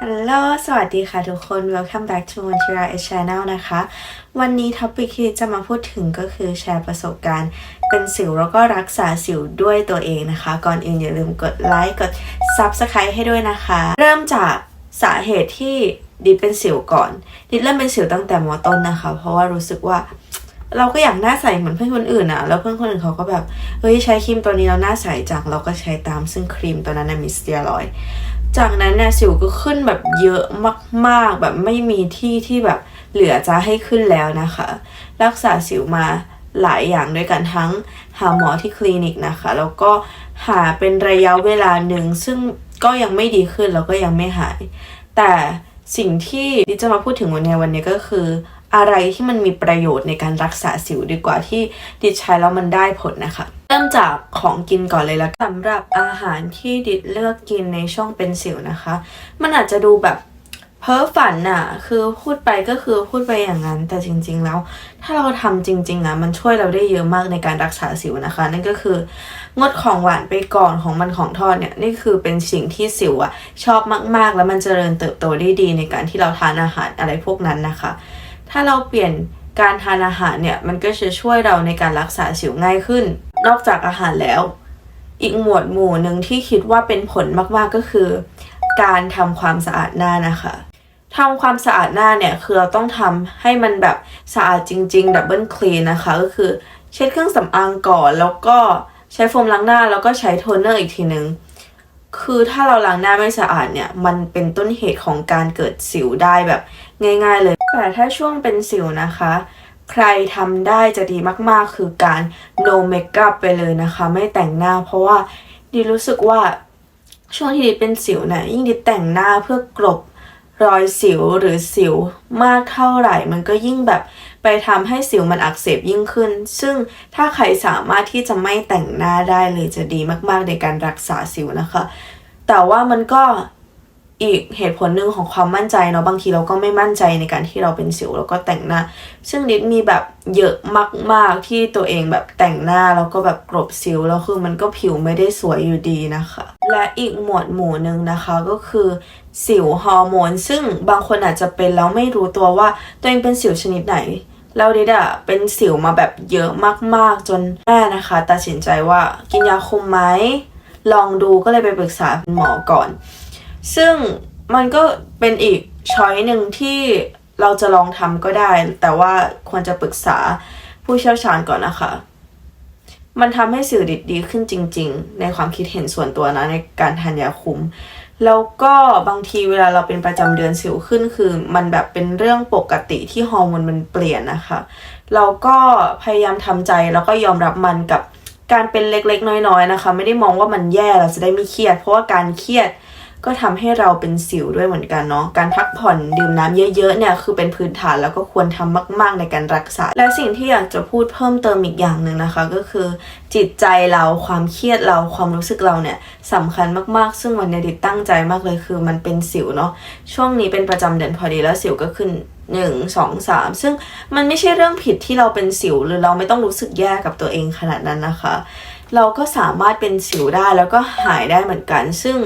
ฮัลโหล สวัสดีค่ะทุกคน Welcome back to Montira H Channel นะคะ วันนี้ท็อปิกที่จะมาพูดถึงก็คือแชร์ประสบการณ์ เป็นสิวแล้วก็รักษาสิวด้วยตัวเองนะคะ ก่อนอื่นอย่าลืมกดไลค์กด Subscribe ให้ด้วยนะคะ เริ่มจากสาเหตุที่ดิดเป็นสิวก่อน ดิดเริ่มเป็นสิวตั้งแต่มอต้นนะคะ เพราะว่ารู้สึกว่าเราก็อยากหน้าใสเหมือนเพื่อนคนอื่นอะแล้วเพื่อนคนอื่นเขาก็แบบ เฮ้ยใช้ครีมตัวนี้แล้วหน้าใสจัง เราก็ใช้ตามซึ่งครีมตัวนั้นนะมีสเตียรอย จากนั้นเนี่ยสิวก็ขึ้นแบบเยอะมากๆ แบบไม่มีที่ที่แบบเหลือจะให้ขึ้นแล้วนะคะ รักษาสิวมาหลายอย่างด้วยกันทั้งหาหมอที่คลินิกนะคะ แล้วก็หาเป็นระยะเวลาหนึ่งซึ่งก็ยังไม่ดีขึ้นแล้วก็ยังไม่หาย แต่สิ่งที่ดิจะมาพูดถึงวันนี้วันนี้ก็คือ อะไรที่มันมีประโยชน์ในการรักษาสิวดีกว่าที่ดิใช้แล้วมันได้ผลนะคะ เริ่มจากของกินก่อนเลยละสำหรับอาหารที่ดิดเลือกกินในช่วงเป็นสิวนะคะ มันอาจจะดูแบบเพ้อฝันน่ะคือพูดไปก็คือพูดไปอย่างนั้น แต่จริง ๆ แล้ว ถ้าเราทำจริง ๆอะมันช่วยเราได้เยอะมากในการรักษาสิวนะคะ นั่นก็คืองดของหวานไปก่อนของมันของทอดเนี่ยนี่คือเป็นสิ่งที่สิวอะชอบมากๆ แล้วมันเจริญเติบโตได้ดีในการที่เราทานอาหารอะไรพวกนั้นนะคะ ถ้าเราเปลี่ยนการทานอาหารเนี่ยมันก็จะช่วยเราในการรักษาสิวง่ายขึ้น นอกจากอาหารแล้ว อีกหมวดหมู่หนึ่งที่คิดว่าเป็นผลมากๆก็คือ การทำความสะอาดหน้านะคะทำความสะอาดหน้าเนี่ยคือเราต้องทำให้มันแบบสะอาดจริงๆดับเบิลคลีนนะคะ ก็คือเช็ดเครื่องสำอางก่อนแล้วก็ใช้โฟมล้างหน้าแล้วก็ใช้โทนเนอร์อีกทีนึง คือถ้าเราล้างหน้าไม่สะอาดเนี่ย มันเป็นต้นเหตุของการเกิดสิวได้แบบง่าย ๆเลย แต่ถ้าช่วงเป็นสิวนะคะ ใครทำได้จะดีมากๆ คือการ no makeup ไปเลยนะคะ ไม่แต่งหน้าเพราะว่าดิรู้สึกว่าช่วงที่ดิเป็นสิวนี่ยยิ่งดิแต่งหน้าเพื่อกลบรอยสิวหรือสิวมากเท่าไหร่ มันก็ยิ่งแบบไปทำให้สิวมันอักเสบยิ่งขึ้น ซึ่งถ้าใครสามารถที่จะไม่แต่งหน้าได้เลยจะดีมากๆในการรักษาสิวนะคะ แต่ว่ามันก็ อีกเหตุผลหนึ่งของความมั่นใจเนาะบางทีเราก็ไม่มั่นใจในการที่เราเป็นสิวแล้วก็แต่งหน้า ซึ่งดิดมีแบบเยอะมากๆที่ตัวเองแบบแต่งหน้าแล้วก็แบบกลบสิวแล้วคือมันก็ผิวไม่ได้สวยอยู่ดีนะคะ และอีกหมวดหมู่หนึ่งนะคะก็คือสิวฮอร์โมน ซึ่งบางคนอาจจะเป็นแล้วไม่รู้ตัวว่าตัวเองเป็นสิวชนิดไหนแล้วดิดอะเป็นสิวมาแบบเยอะมากๆจนแม่นะคะ ตัดสินใจว่ากินยาคุมไหมลองดูก็เลยไปปรึกษาหมอก่อน ซึ่งมันก็เป็นอีกช้อยหนึ่งที่เราจะลองทำก็ได้ แต่ว่าควรจะปรึกษาผู้เชี่ยวชาญก่อนนะคะ มันทำให้สิวดิดดีขึ้นจริง ๆ ในความคิดเห็นส่วนตัวนะในการทานยาคุม แล้วก็บางทีเวลาเราเป็นประจำเดือนสิวขึ้นคือ มันแบบเป็นเรื่องปกติที่ฮอร์โมนมันเปลี่ยนนะคะ เราก็พยายามทำใจแล้วก็ยอมรับมันกับการเป็นเล็กๆ น้อยๆนะคะ ไม่ได้มองว่ามันแย่เราจะได้ไม่เครียด เพราะว่าการเครียด ก็ทำให้เราเป็นสิวด้วยเหมือนกันเนาะการพักผ่อนดื่มน้ำเยอะๆเนี่ยคือเป็นพื้นฐานแล้วก็ควรทำมาก ๆ ในการรักษา และสิ่งที่อยากจะพูดเพิ่มเติมอีกอย่างหนึ่งนะคะ ก็คือจิตใจเราความเครียดเราความรู้สึกเราเนี่ยสำคัญมากๆ ซึ่งวันนี้ดิดตั้งใจมากเลยคือมันเป็นสิวเนาะช่วงนี้เป็นประจำเดือนพอดีแล้วสิวก็ขึ้น1 2 3ซึ่งมันไม่ใช่เรื่องผิดที่เราเป็นสิวหรือเราไม่ต้องรู้สึกแย่กับตัวเองขนาดนั้นนะคะ เราก็สามารถเป็นสิวได้แล้วก็หายได้เหมือนกัน ซึ่ง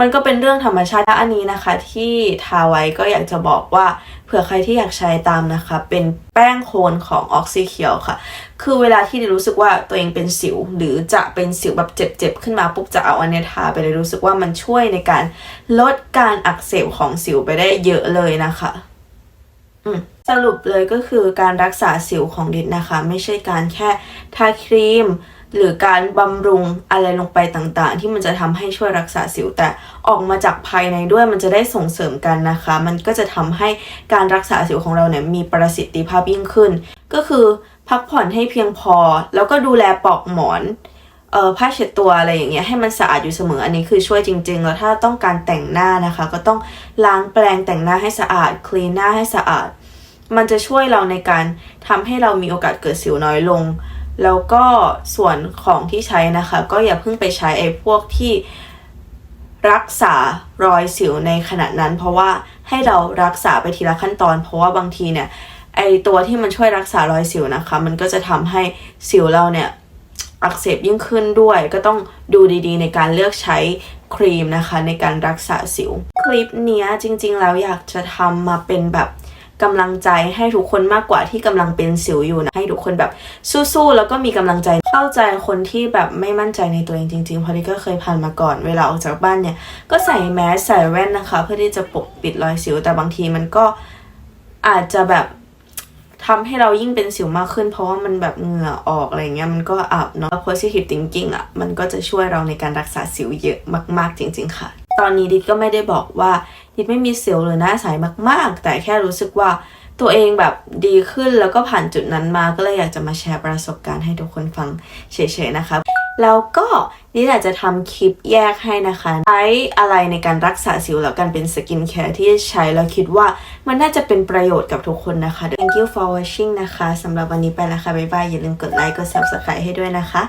มันก็เป็นเรื่องธรรมชาติและอันนี้นะคะ ที่ทาไว้ก็อยากจะบอกว่าเผื่อใครที่อยากใช้ตามนะคะ เป็นแป้งโคนของออกซิเคียวค่ะ คือเวลาที่ดิรู้สึกว่าตัวเองเป็นสิว หรือจะเป็นสิวแบบเจ็บๆ ขึ้นมาปุ๊บจะเอาอันนี้ทาไปเลยรู้สึกว่ามันช่วยในการลดการอักเสบของสิวไปได้เยอะเลยนะคะสรุปเลยก็คือการรักษาสิวของดิดนะคะ ไม่ใช่การแค่ทาครีม หรือการบำรุงอะไรลงไปต่างๆ ที่มันจะทำให้ช่วยรักษาสิวแต่ออกมาจากภายในด้วยมันจะได้ส่งเสริมกันนะคะ มันก็จะทำให้การรักษาสิวของเราเนี่ยมีประสิทธิภาพยิ่งขึ้น ก็คือพักผ่อนให้เพียงพอ แล้วก็ดูแลปลอกหมอนเอ่อผ้าเช็ดตัวอะไรอย่างเงี้ยให้มันสะอาดอยู่เสมออันนี้คือช่วยจริง ๆ แล้วถ้าต้องการแต่งหน้านะคะ ก็ต้องล้างแปรงแต่งหน้าให้สะอาดคลีนหน้าให้สะอาด มันจะช่วยเราในการทำให้เรามีโอกาสเกิดสิวน้อยลง แล้วก็ส่วนของที่ใช้นะคะ ก็อย่าเพิ่งไปใช้ไอ้พวกที่รักษารอยสิวในขณะนั้น เพราะว่าให้เรารักษาไปทีละขั้นตอน เพราะว่าบางทีเนี่ยไอตัวที่มันช่วยรักษารอยสิวนะคะ มันก็จะทำให้สิวเราเนี่ยอักเสบยิ่งขึ้นด้วย ก็ต้องดูดีๆ ในการเลือกใช้ครีมนะคะ ในการรักษาสิว คลิปนี้จริงๆแล้วอยากจะทำมาเป็นแบบ กำลังใจให้ทุกคนมากกว่าที่กำลังเป็นสิวอยู่นะให้ทุกคนแบบสู้ๆแล้วก็มีกำลังใจเข้าใจคนที่แบบไม่มั่นใจในตัวเองจริงๆเพราะที่ก็เคยผ่านมาก่อนเวลาออกจากบ้านเนี่ยก็ใส่แมสใส่แว่นนะคะ เพื่อที่จะปกปิดรอยสิว แต่บางทีมันก็อาจจะแบบทำให้เรายิ่งเป็นสิวมากขึ้น เพราะว่ามันแบบเหงื่อออกอะไรเงี้ยมันก็อับเนาะ positive thinking อะมันก็จะช่วยเราในการรักษาสิวเยอะมาก ๆ จริง ๆ ค่ะ ตอนนี้ดิดก็ไม่ได้บอกว่าดิดไม่มีสิวหรือหน้าใสมาก ๆ แต่แค่รู้สึกว่าตัวเองแบบดีขึ้นแล้วก็ผ่านจุดนั้นมาก็เลยอยากจะมาแชร์ประสบการณ์ให้ทุกคนฟังเฉยๆนะคะแล้วก็นี่อยากจะทำคลิปแยกให้นะคะ ใช้อะไรในการรักษาสิวแล้วกันเป็นสกินแคร์ที่ใช้แล้วคิดว่ามันน่าจะเป็นประโยชน์กับทุกคนนะคะ Thank you for watching นะคะสำหรับวันนี้ไปแล้วค่ะ บ๊ายบาย อย่าลืมกดไลค์กด subscribe ให้ด้วยนะคะ